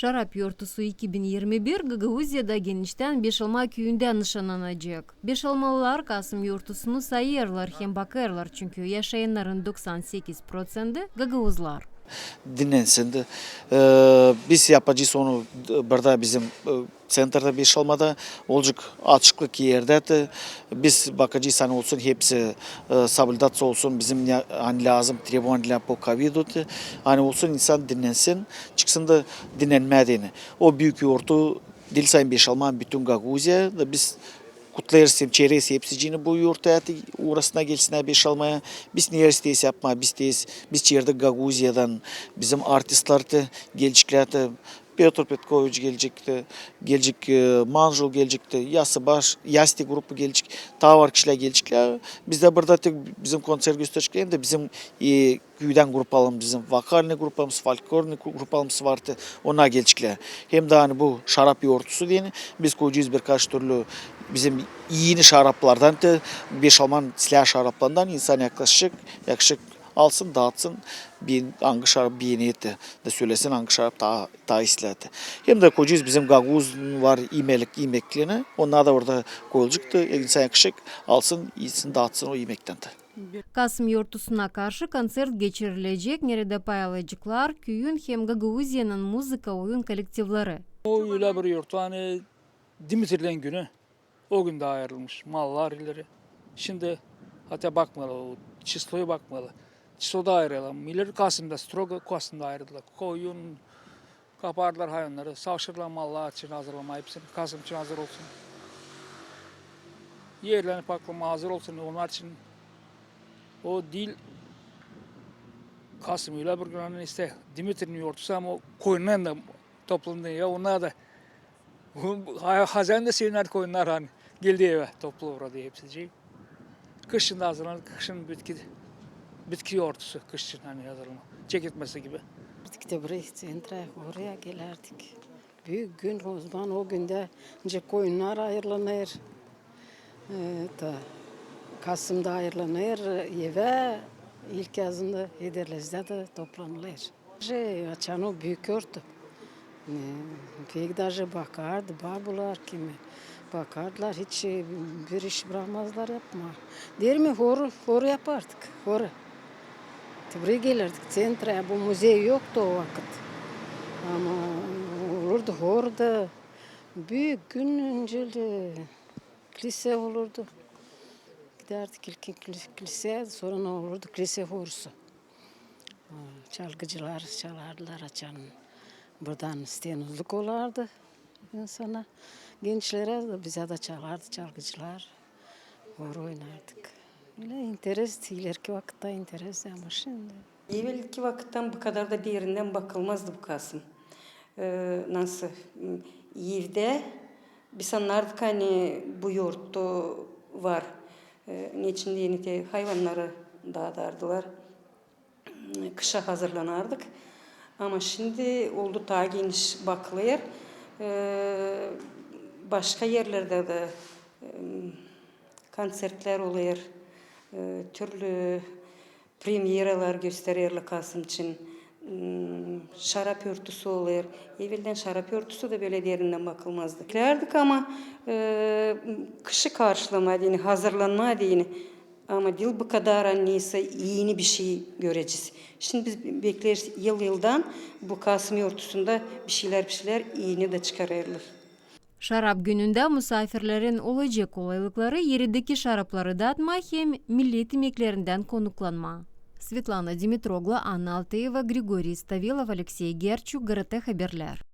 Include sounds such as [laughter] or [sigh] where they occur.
Şarap yortusu 2021 Gagauziyada genişten Beşalma köyünde nişanlanacak. Beşalmalılar Kasım yortusunu sayırlar hem bakarlar çünkü yaşayanların 98 prosenti Gagauzlar. Dinlensin. Ee, biz yapacağız onu burada bizim e, centerda beş almada olacak açıklık yerde de biz bakacağız hani olsun hepsi e, sabıldatsa olsun bizim ne hani lazım tribunla po covid'u hani olsun insan dinlensin çıksın da dinlenmediğini. O büyük yortu dil sayın beş alman bütün Gaguzya da biz kutlayırız hem çeyreğiz hepsicini bu yurt hayatı uğrasına gelsinler beş almaya. Biz niye isteyiz yapma biz deyiz. Biz çeyirde Gaguzya'dan bizim artistler de Petr Petkovic gelecekti, gelecek e, Manjul gelecekti, Yası Baş, Yasti grubu gelecek, daha var kişiler gelecekler. Biz de burada tek bizim konser göstericilerin de bizim e, köyden grup alım bizim vokalni grupamız, folklorni grupamız vardı. Onlar gelecekler. Hem de hani bu şarap yoğurtusu diye biz koyacağız birkaç türlü bizim yeni şaraplardan da beş alman silah şaraplarından insan yaklaşık yaklaşık alsın dağıtsın bir hangi şarap bir yeni etti de söylesin hangi şarap daha daha isledi. Hem de koyacağız bizim gaguz var imelik imekliğine onlar da orada koyulacaktı. İnsan yakışık alsın iyisin dağıtsın o yemekten de. Kasım yortusuna karşı konser geçirilecek. Nerede paylaşacaklar köyün hem Gagauziya'nın müzika oyun kolektifleri. O öyle bir yurt hani Dimitri'den günü o gün de ayrılmış mallar ileri. Şimdi hatta bakmalı o çisloya bakmalı. Çisoda ayrılalım. Milir Kasım'da Stroga Kasım'da ayrıldılar. Koyun kapardılar hayvanları. Savşırlar mallar için hazırlama hepsini. Kasım için hazır olsun. Yerlerini paklama hazır olsun. Onlar için o dil Kasım öyle bir gün işte Dimitri'nin yortusu ama o koyundan da toplandı ya onlar da [laughs] Hazan da sevinler koyunlar hani geldi eve toplu orada hepsi şey. Kışın da hazırlanır, kışın bitki bitki yoğurtusu kış için hani yazılımı. Çekirtmesi gibi. Bitki de buraya istentre oraya gelerdik. Büyük gün o zaman o günde önce koyunlar ayrılanır. Ee, da Kasım'da ayrılanır eve ilk yazında Hederlez'de de toplanılır. Şey, açan o büyük örtü. Pek bakardı, babular kimi. Bakardılar, hiç bir iş bırakmazlar yapma. Der mi horu, horu yapardık, horu. Hor. Buraya gelirdik centre. Bu müze yoktu o vakit. Ama olurdu orada. Büyük gün önceli kilise olurdu. Giderdik ilk kilis- kiliseye sonra ne olurdu? Kilise horusu. Çalgıcılar çalardılar açan. Buradan stenozluk olardı insana. Gençlere bize de çalardı çalgıcılar. Hor oynardık. Öyle interes, ileriki vakitte interes ama şimdi. Evvelki vakitten bu kadar da derinden bakılmazdı bu Kasım. Ee, nasıl? Evde biz anlardık hani bu yurtta var. Ee, niçin diye de hayvanları dağıdardılar. Kışa hazırlanardık. Ama şimdi oldu daha geniş bakılıyor. Ee, başka yerlerde de konsertler oluyor. Ee, türlü premyeralar gösteriyorlar Kasım için. Hmm, Şarap örtüsü oluyor. Evvelden şarap örtüsü de böyle derinden bakılmazdı. Dilerdik ama e, kışı karşılama dini, hazırlanma dini. Ama dil bu kadar anneyse yeni bir şey göreceğiz. Şimdi biz bekleriz yıl yıldan bu Kasım örtüsünde bir şeyler bir şeyler yeni de çıkarırlar. шарап күнүндө мусафирлердин олы же колайлыклары еридеки шараплары датма хем милли тимеклерінден конукланма светлана Димитрогла, анна алтеева григорий ставилов алексей герчук грт хаберлер